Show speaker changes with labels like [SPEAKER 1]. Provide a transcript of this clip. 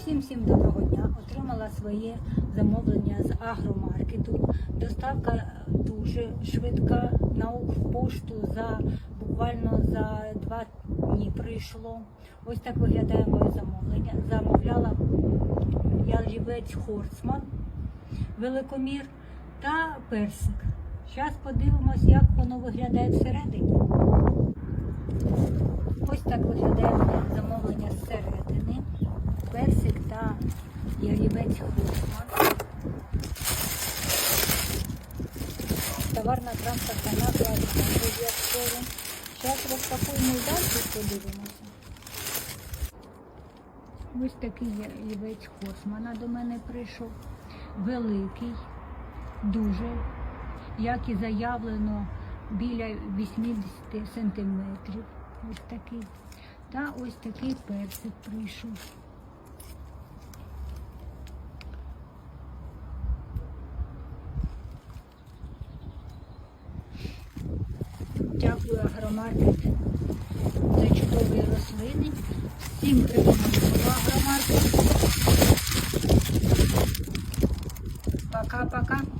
[SPEAKER 1] Всім всім доброго дня. Отримала своє замовлення з агромаркету. Доставка дуже швидка на Укрпошту за буквально за два дні прийшло. Ось так виглядає моє замовлення. Замовляла ялівець Хорсман, великомір та персик. Зараз подивимось, як воно виглядає всередині. Ось так виглядає замовлення зсередини. Персик та ялівець хрустман. Товарна транспортна накладка обов'язково. Зараз розпакуємо і далі подивимося. Ось такий ялівець Хосмана до мене прийшов. Великий, дуже, як і заявлено, біля 80 сантиметрів. Ось такий. Та ось такий персик прийшов. дякую агромаркет за чудові рослини. Всім рекомендую агромаркет. Пока-пока.